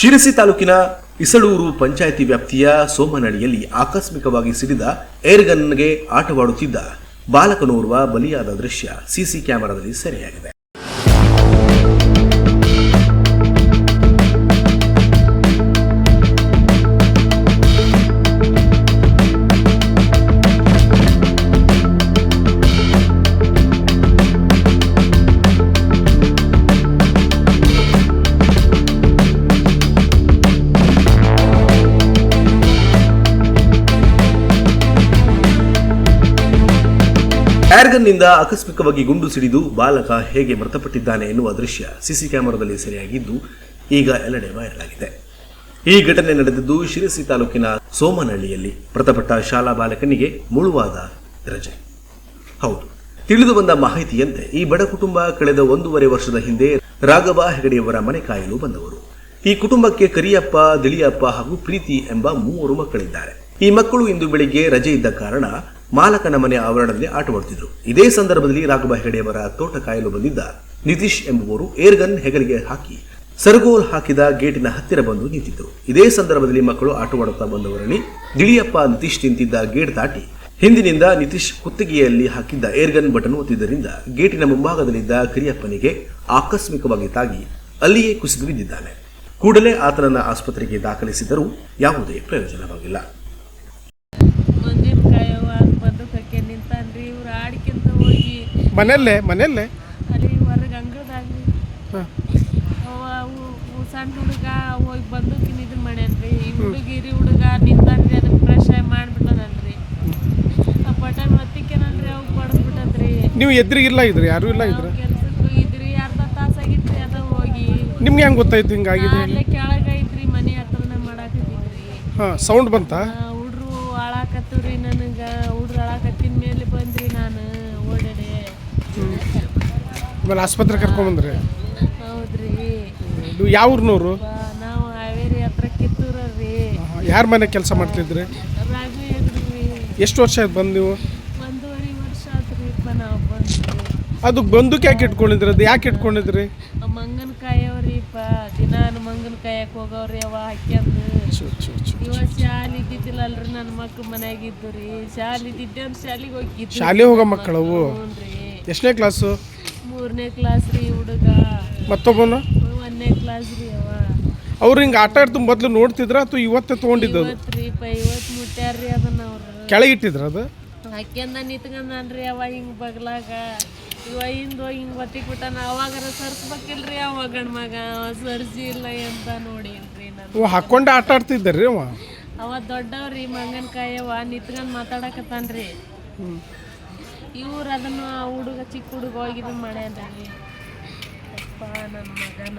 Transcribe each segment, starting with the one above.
ಶಿರಸಿ ತಾಲೂಕಿನ ಇಸಳೂರು ಪಂಚಾಯಿತಿ ವ್ಯಾಪ್ತಿಯ ಸೋಮನಹಳ್ಳಿಯಲ್ಲಿ ಆಕಸ್ಮಿಕವಾಗಿ ಸಿಡಿದ ಏರ್ಗನ್ಗೆ ಆಟವಾಡುತ್ತಿದ್ದ ಬಾಲಕನೋರ್ವ ಬಲಿಯಾದ ದೃಶ್ಯ ಸಿಸಿ ಕ್ಯಾಮೆರಾದಲ್ಲಿ ಸೆರೆಯಾಗಿದೆ. ಏರ್ಗನ್ನಿಂದ ಆಕಸ್ಮಿಕವಾಗಿ ಗುಂಡು ಸಿಡಿದು ಬಾಲಕ ಹೇಗೆ ಮೃತಪಟ್ಟಿದ್ದಾನೆ ಎನ್ನುವ ದೃಶ್ಯ ಸಿಸಿ ಕ್ಯಾಮೆರಾದಲ್ಲಿ ಸೆರೆಯಾಗಿದ್ದು ಈಗ ಎಲ್ಲೆಡೆ ವೈರಲ್ ಆಗಿದೆ. ಈ ಘಟನೆ ನಡೆದಿದ್ದು ಶಿರಸಿ ತಾಲೂಕಿನ ಸೋಮನಹಳ್ಳಿಯಲ್ಲಿ. ಮೃತಪಟ್ಟ ಶಾಲಾ ಬಾಲಕನಿಗೆ ಮುಳುವಾದ ರಜೆ. ಹೌದು. ತಿಳಿದು ಬಂದ ಮಾಹಿತಿಯಂತೆ ಈ ಬಡ ಕುಟುಂಬ ಕಳೆದ ಒಂದೂವರೆ ವರ್ಷದ ಹಿಂದೆ ರಾಘವ ಹೆಗಡೆಯವರ ಮನೆ ಕಾಯಲು ಬಂದವರು. ಈ ಕುಟುಂಬಕ್ಕೆ ಕರಿಯಪ್ಪ, ದಿಳಿಯಪ್ಪ ಹಾಗೂ ಪ್ರೀತಿ ಎಂಬ ಮೂವರು ಮಕ್ಕಳಿದ್ದಾರೆ. ಈ ಮಕ್ಕಳು ಇಂದು ಬೆಳಿಗ್ಗೆ ರಜೆ ಇದ್ದ ಕಾರಣ ಮಾಲಕನ ಮನೆ ಆವರಣದಲ್ಲಿ ಆಟವಾಡುತ್ತಿದ್ದರು ಇದೇ ಸಂದರ್ಭದಲ್ಲಿ ರಾಘವ ಹೆಗಡೆಯವರ ತೋಟ ಕಾಯಲು ಬಂದಿದ್ದ ನಿತೀಶ್ ಎಂಬುವರು ಏರ್ಗನ್ ಹೆಗಲಿಗೆ ಹಾಕಿ ಸರಗೋಲ್ ಹಾಕಿದ ಗೇಟಿನ ಹತ್ತಿರ ಬಂದು ನಿಂತಿದ್ದರು ಇದೇ ಸಂದರ್ಭದಲ್ಲಿ ಮಕ್ಕಳು ಆಟವಾಡುತ್ತಾ ಬಂದವರಲ್ಲಿ ದಿಳಿಯಪ್ಪ ನಿತೀಶ್ ನಿಂತಿದ್ದ ಗೇಟ್ ದಾಟಿ ಹಿಂದಿನಿಂದ ನಿತೀಶ್ ಕುತ್ತಿಗೆಯಲ್ಲಿ ಹಾಕಿದ್ದ ಏರ್ಗನ್ ಬಟನ್ ಒತ್ತಿದ್ದರಿಂದ ಗೇಟಿನ ಮುಂಭಾಗದಲ್ಲಿದ್ದ ಕರಿಯಪ್ಪನಿಗೆ ಆಕಸ್ಮಿಕವಾಗಿ ತಾಗಿ ಅಲ್ಲಿಯೇ ಕುಸಿದು ಬಿದ್ದಿದ್ದಾನೆ. ಕೂಡಲೇ ಆತನನ್ನು ಆಸ್ಪತ್ರೆಗೆ ದಾಖಲಿಸಿದರೂ ಯಾವುದೇ ಪ್ರಯೋಜನವಾಗಿಲ್ಲ ಮಂದಿನ ಕಾಯವ ಬಂದು ಕಕ್ಕೆ ನಿಂತಾನ್ರಿ ಇವ್ರು ಆಡ್ಕಿಂತ ಹೋಗಿ ಮನೆಯಲ್ಲೇ ಮನೆಯಲ್ಲೇ? ಅಲ್ಲಿ ಹೊರಗೆ ಅಂಗದಾಗ್ರಿ ಹಾಂ. ಸಣ್ಣ ಹುಡುಗ ಹೋಗಿ ಬಂದೂಕಿನ ಇದನ್ನ ಮಾಡ್ಯಾನ್ರಿ ಈ ಹುಡುಗ ನಿಂತಾನ್ರಿ ಅದಕ್ಕೆ ಫ್ರೆಶ್ ಆಗಿ ಮಾಡ್ಬಿಟ್ಟದನ್ರಿ ಆ ಬಟನ್ ಒತ್ತಿಕೆನಲ್ರಿ ಅವ್ ಬಡದ್ಬಿಟ್ಟದ್ರಿ. ನೀವು ಎದುರಿಗಿಲ್ಲ ಇದ್ರಿ ಯಾರು ಇಲ್ಲ ಇದ್ರ? ಕೆಲ್ಸಕ್ಕೆ ಇದ್ರಿ ಅರ್ಧ ತಾಸಾಗಿತ್ರಿ ಅದ ಹೋಗಿ. ನಿಮ್ಗೆ ಹೆಂಗೆ ಗೊತ್ತಾಯ್ತು ಹಿಂಗಾಗಿದೆ ಅಲ್ಲೇ ಕೆಳಗೆ ಐತ್ರಿ ಮನೆ ಹತ್ರನೇ ಮಾಡಾಕತ್ತಿದ್ರಿ ಹಾಂ ಸೌಂಡ್ ಬಂತಾ? ಆಮೇಲೆ ಆಸ್ಪತ್ರೆ ಕರ್ಕೊಂಬಂದ್ರಿ ಹೌದ್ರಿ. ನೀವು ಯಾವ ಊರ್ನವ್ರು? ನಾವು ಹಾವೇರಿ ಹತ್ರ ಕಿತ್ತೂರ್ರಿ ಯಾರ ಮನೆ ಕೆಲಸ ಮಾಡ್ತಿದ್ರಿ? ಹೆಗ್ರಿ ಎಷ್ಟು ವರ್ಷ ಆಯ್ತು ಬಂದು ನೀವು? ಒಂದೂವರೆ ವರ್ಷ ಆತ್ರಿಪ್ಪ ನಾವು ಬಂದ್ರಿ ಅದು ಬಂದೂಕ್ ಯಾಕೆ ಇಟ್ಕೊಂಡಿದ್ರಿ? ಅದು ಯಾಕೆ ಇಟ್ಕೊಂಡಿದ್ರಿ? ಮಂಗನ ಕಾಯವ್ರಿಪ್ಪ ದಿನ ಮಂಗನ ಕಾಯಕ್ಕೆ ಹೋಗವ್ರಿ ಅವ ಹಾಕ್ಯಂದು. ಚು, ಚು, ಇದ್ದಿದ್ದಿಲ್ಲ ಶಾಲೆ ಇದ್ದಿದ್ದಿಲ್ಲಲ್ರಿ ನನ್ನ ಮಕ್ಳು ಮನ್ಯಾಗ ಇದ್ದು ರೀ. ಶಾಲೆ ಇದ್ದಿದ್ದೆ ಅಂತ ಶಾಲೆಗೆ ಹೋಗಿ ಶಾಲೆ ಹೋಗೋ ಮಕ್ಕಳವು? ರೀ ಎಷ್ಟನೇ ಕ್ಲಾಸು? ಮೂರನೇ ಕ್ಲಾಸ್ ರೀ ಹುಡುಗ. ಮತ್ತೊಬ್ಬನು? ಒಂದನೇ ಕ್ಲಾಸ್ ರೀ ಅವ. ಅವ್ರು ಹಿಂಗೆ ಆಟ ಆಡ್ತು ಮೊದಲು ನೋಡ್ತಿದ್ರ ಅಥವಾ ಇವತ್ತೇ ತೊಗೊಂಡಿದ್ದು ಇವತ್ತು ರೀ ಪ ಇವತ್ತು ಮುಟ್ಟ್ಯಾರ್ರಿ ಅದನ್ನ ಅವ್ರು. ಕೆಳಗೆ ಇಟ್ಟಿದ್ರ ಅದು? ಹಾಕ್ಯಂದ ನಿಂತ್ಕೊಂಡನ್ರಿ ಅವ ಹಿಂಗ್ ಬಗ್ಲಾಗ. ಇವ ಹಿಂದ್ ಹೋಗಿ ಹಿಂಗ್ ಒತ್ತಿಕ್ ಬಿಟ್ಟಾನ. ಅವಾಗಾರ ಸರ್ಸ್ಬೇಕಿಲ್ರಿ ಅವ ಗಂಡ ಮಗ. ಅವ ಸರ್ಸಿ ಇಲ್ಲ ಅಂತ ನೋಡಿನ್ರಿ ನಾನು ಅವ ಹಾಕೊಂಡು ಆಟ ಆಡ್ತಿದ್ದಾರ್ರಿ ಅವ? ಅವ ದೊಡ್ಡವ್ರಿ ಮಂಗನಕಾಯಿ ಅವ. ನಿಂತ್ಕೊಂಡ್ ಮಾತಾಡಕತ್ತಾನ್ರಿ. ಇವ್ರು ಅದನ್ನು ಆ ಹುಡುಗ ಚಿಕ್ಕ ಹುಡುಗ ಹೋಗಿ ಮಳೆ ಅಂತ ಅಪ್ಪ ನನ್ನ ಮಗನ.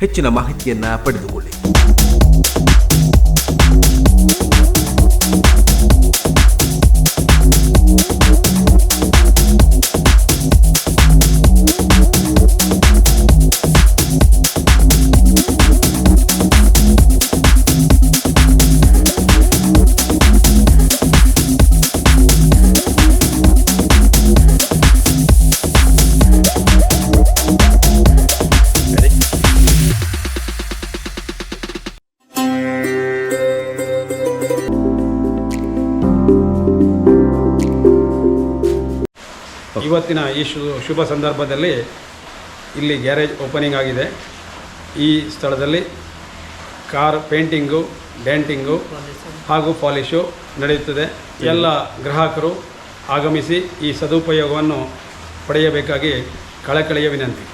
ಹೆಚ್ಚಿನ ಮಾಹಿತಿಯನ್ನು ಪಡೆದುಕೊಳ್ಳಿ. ಇವತ್ತಿನ ಈ ಶುಭ ಸಂದರ್ಭದಲ್ಲಿ ಇಲ್ಲಿ ಗ್ಯಾರೇಜ್ ಓಪನಿಂಗ್ ಆಗಿದೆ. ಈ ಸ್ಥಳದಲ್ಲಿ ಕಾರ್ ಪೇಂಟಿಂಗು ಡ್ಯಾಂಟಿಂಗು ಹಾಗೂ ಪಾಲಿಶು ನಡೆಯುತ್ತದೆ. ಎಲ್ಲ ಗ್ರಾಹಕರು ಆಗಮಿಸಿ ಈ ಸದುಪಯೋಗವನ್ನು ಪಡೆಯಬೇಕಾಗಿ ಕಳಕಳಿಯ ವಿನಂತಿ.